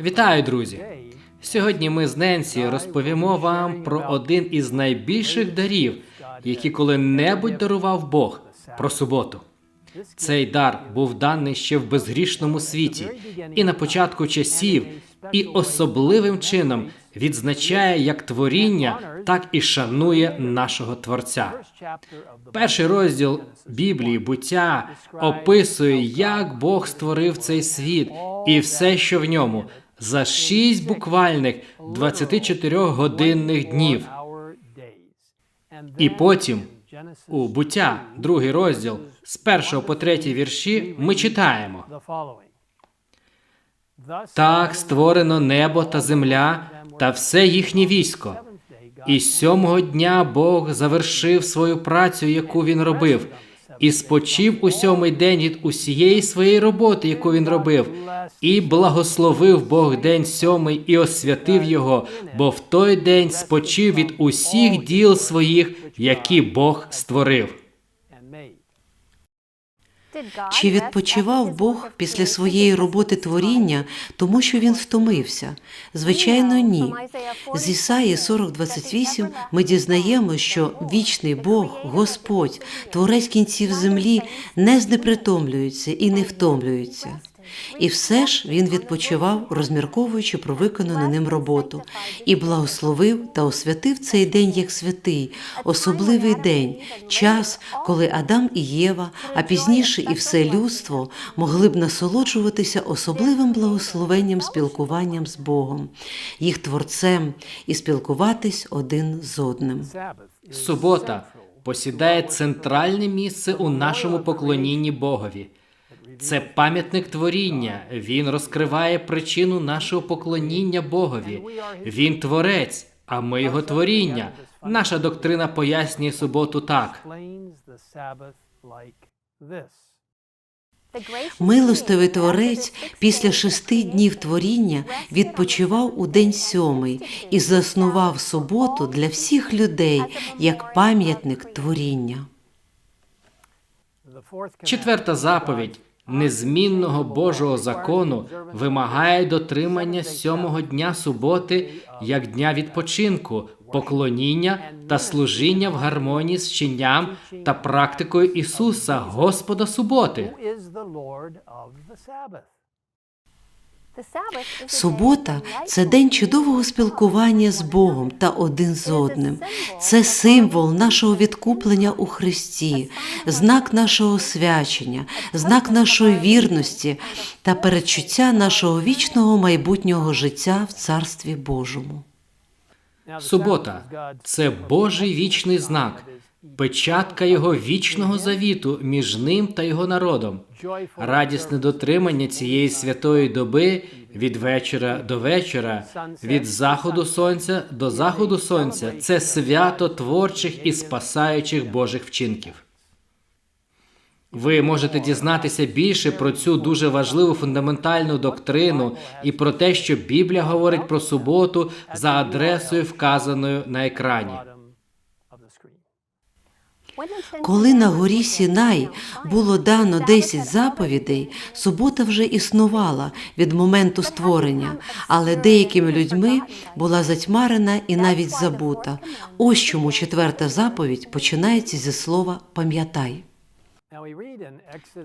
Вітаю, друзі! Сьогодні ми з Ненсі розповімо вам про один із найбільших дарів, які коли-небудь дарував Бог про суботу. Цей дар був даний ще в безгрішному світі, і на початку часів, і особливим чином відзначає як творіння, так і шанує нашого Творця. Перший розділ Біблії буття описує, як Бог створив цей світ і все, що в ньому, за шість буквальних 24-годинних днів. І потім у буття, другий розділ, з першого по третій вірші, ми читаємо: так створено небо та земля та все їхнє військо. І сьомого дня Бог завершив свою працю, яку він робив, і спочив у сьомий день від усієї своєї роботи, яку він робив, і благословив Бог день сьомий і освятив його, бо в той день спочив від усіх діл своїх, які Бог створив. Чи відпочивав Бог після своєї роботи творіння, тому що він втомився? Звичайно, ні. З Ісаї 40.28 ми дізнаємо, що вічний Бог, Господь, творець кінців землі, не знепритомлюється і не втомлюється. І все ж він відпочивав, розмірковуючи про виконану ним роботу, і благословив та освятив цей день як святий, особливий день, час, коли Адам і Єва, а пізніше і все людство могли б насолоджуватися особливим благословенням спілкуванням з Богом, їх творцем, і спілкуватись один з одним. Субота посідає центральне місце у нашому поклонінні Богові. Це пам'ятник творіння. Він розкриває причину нашого поклоніння Богові. Він творець, а ми його творіння. Наша доктрина пояснює суботу так. Милостивий творець після шести днів творіння відпочивав у день сьомий і заснував суботу для всіх людей як пам'ятник творіння. Четверта заповідь незмінного Божого закону вимагає дотримання сьомого дня суботи як дня відпочинку, поклоніння та служіння в гармонії з чинням та практикою Ісуса, Господа суботи. Субота це день чудового спілкування з Богом та один з одним. Це символ нашого відкуплення у Христі, знак нашого свячення, знак нашої вірності та передчуття нашого вічного майбутнього життя в Царстві Божому. Субота це Божий вічний знак, печатка Його вічного завіту між ним та його народом. Радісне дотримання цієї святої доби від вечора до вечора, від заходу сонця до заходу сонця це свято творчих і спасаючих Божих вчинків. Ви можете дізнатися більше про цю дуже важливу фундаментальну доктрину і про те, що Біблія говорить про суботу за адресою, вказаною на екрані. Коли на горі Сінай було дано 10 заповідей, субота вже існувала від моменту створення, але деякими людьми була затьмарена і навіть забута. Ось чому четверта заповідь починається зі слова пам'ятай.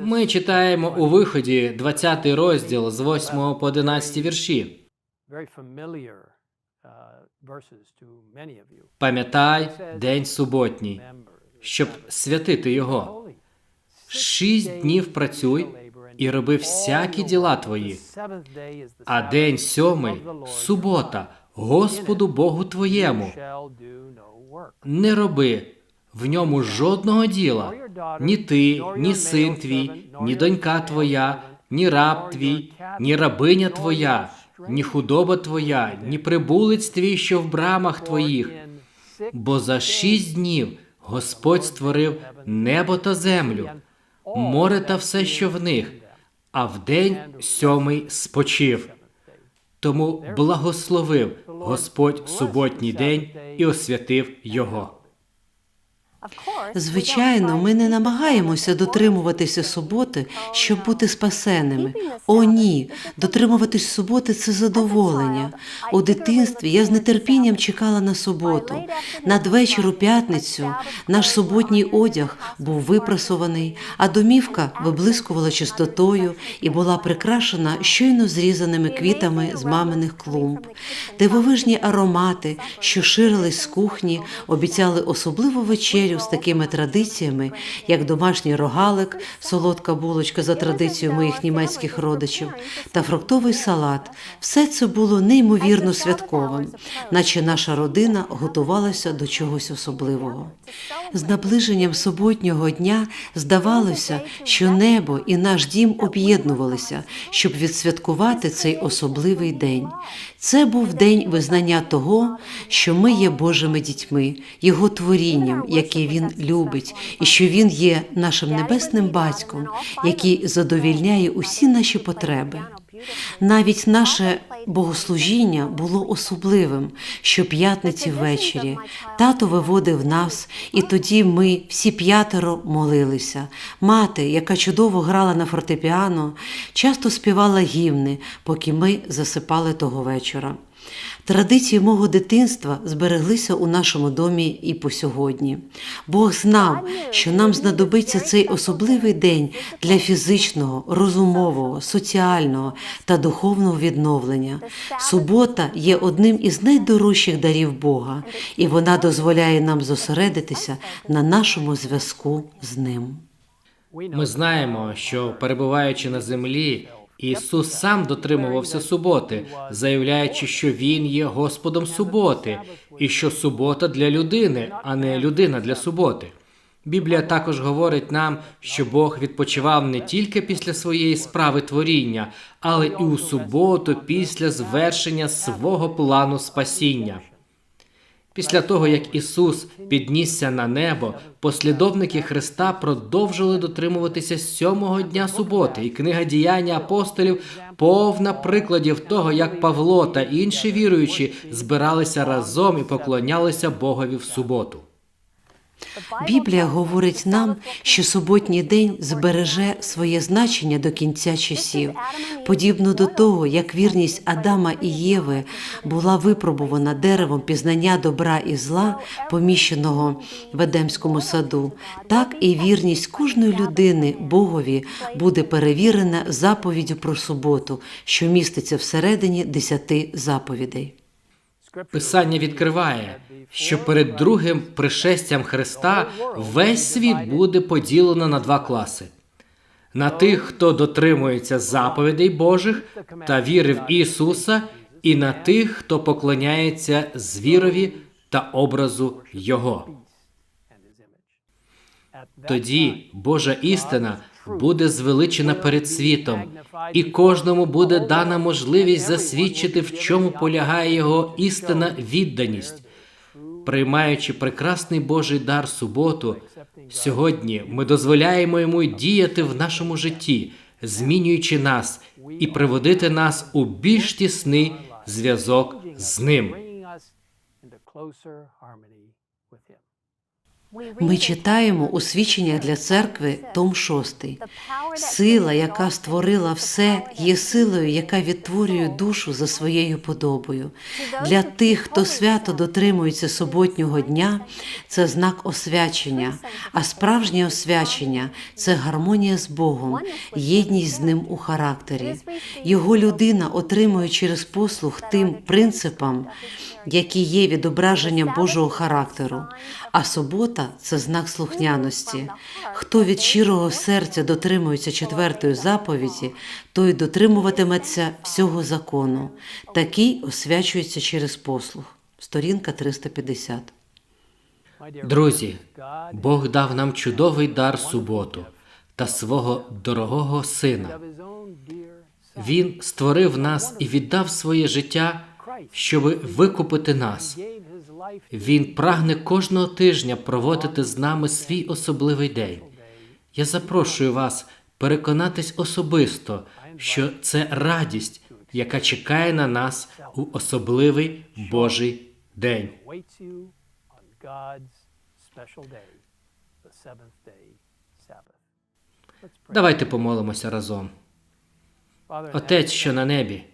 Ми читаємо у виході 20 розділ з 8 по 11 вірші. Пам'ятай день суботній, щоб святити його. Шість днів працюй і роби всякі діла твої. А день сьомий субота, Господу Богу твоєму. Не роби в ньому жодного діла. Ні ти, ні син твій, ні донька твоя, ні раб твій, ні рабиня твоя, ні худоба твоя, ні прибулець твій, що в брамах твоїх. Бо за шість днів Господь створив небо та землю, море та все, що в них, а в день сьомий спочив. Тому благословив Господь суботній день і освятив його. Звичайно, ми не намагаємося дотримуватися суботи, щоб бути спасеними. О, ні, дотримуватись суботи це задоволення. У дитинстві я з нетерпінням чекала на суботу. Надвечір у п'ятницю наш суботній одяг був випрасований, а домівка виблискувала чистотою і була прикрашена щойно зрізаними квітами з маминих клумб. Дивовижні аромати, що ширились з кухні, обіцяли особливу вечерю з такими традиціями, як домашній рогалик, солодка булочка за традицією моїх німецьких родичів, та фруктовий салат. Все це було неймовірно святковим, наче наша родина готувалася до чогось особливого. З наближенням суботнього дня здавалося, що небо і наш дім об'єднувалися, щоб відсвяткувати цей особливий день. Це був день визнання того, що ми є Божими дітьми, Його творінням, яке Він любить, і що Він є нашим небесним батьком, який задовільняє усі наші потреби. Навіть наше богослужіння було особливим, щоп'ятниці ввечері. Тато виводив нас, і тоді ми всі п'ятеро молилися. Мати, яка чудово грала на фортепіано, часто співала гімни, поки ми засипали того вечора. Традиції мого дитинства збереглися у нашому домі і по сьогодні. Бог знав, що нам знадобиться цей особливий день для фізичного, розумового, соціального та духовного відновлення. Субота є одним із найдорожчих дарів Бога, і вона дозволяє нам зосередитися на нашому зв'язку з ним. Ми знаємо, що перебуваючи на землі, Ісус сам дотримувався суботи, заявляючи, що Він є Господом суботи, і що субота для людини, а не людина для суботи. Біблія також говорить нам, що Бог відпочивав не тільки після своєї справи творіння, але і у суботу після звершення свого плану спасіння. Після того, як Ісус піднісся на небо, послідовники Христа продовжили дотримуватися сьомого дня суботи, і книга діяння апостолів повна прикладів того, як Павло та інші віруючі збиралися разом і поклонялися Богові в суботу. Біблія говорить нам, що суботній день збереже своє значення до кінця часів, подібно до того, як вірність Адама і Єви була випробувана деревом пізнання добра і зла, поміщеного в Едемському саду, так і вірність кожної людини Богові буде перевірена заповіддю про суботу, що міститься всередині десяти заповідей. Писання відкриває, що перед другим пришестям Христа весь світ буде поділено на два класи: на тих, хто дотримується заповідей Божих та віри в Ісуса, і на тих, хто поклоняється звірові та образу Його. Тоді Божа істина буде звеличена перед світом, і кожному буде дана можливість засвідчити, в чому полягає його істинна відданість. Приймаючи прекрасний Божий дар суботу, сьогодні ми дозволяємо йому діяти в нашому житті, змінюючи нас і приводити нас у більш тісний зв'язок з ним. Ми читаємо у свідчення для церкви Том 6. Сила, яка створила все, є силою, яка відтворює душу за своєю подобою. Для тих, хто свято дотримується суботнього дня, це знак освячення, а справжнє освячення це гармонія з Богом, єдність з ним у характері. Його людина отримує через послуг тим принципам, які є відображенням Божого характеру. А субота це знак слухняності. Хто від щирого серця дотримується четвертої заповіді, той дотримуватиметься всього закону. Такий освячується через послуг. Сторінка 350. Друзі, Бог дав нам чудовий дар суботу та свого дорогого сина. Він створив нас і віддав своє життя, щоб викупити нас. Він прагне кожного тижня проводити з нами свій особливий день. Я запрошую вас переконатись особисто, що це радість, яка чекає на нас у особливий Божий день. Давайте помолимося разом. Отець, що на небі,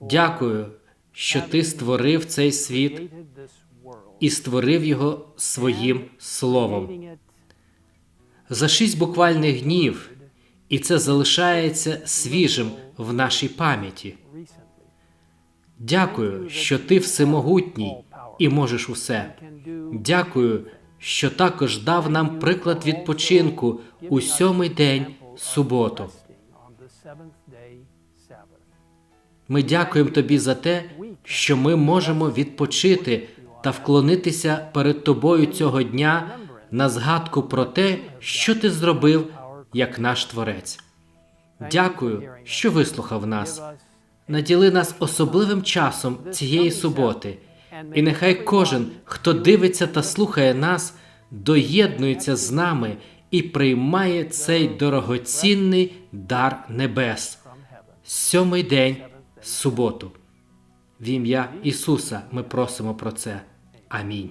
дякую, що ти створив цей світ і створив його своїм словом. За шість буквальних днів, і це залишається свіжим в нашій пам'яті. Дякую, що ти всемогутній і можеш усе. Дякую, що також дав нам приклад відпочинку у сьомий день суботу. Ми дякуємо тобі за те, що ми можемо відпочити та вклонитися перед тобою цього дня на згадку про те, що ти зробив як наш творець. Дякую, що вислухав нас. Наділи нас особливим часом цієї суботи, і нехай кожен, хто дивиться та слухає нас, доєднується з нами і приймає цей дорогоцінний дар небес. Сьомий день суботу. В ім'я Ісуса ми просимо про це. Амінь.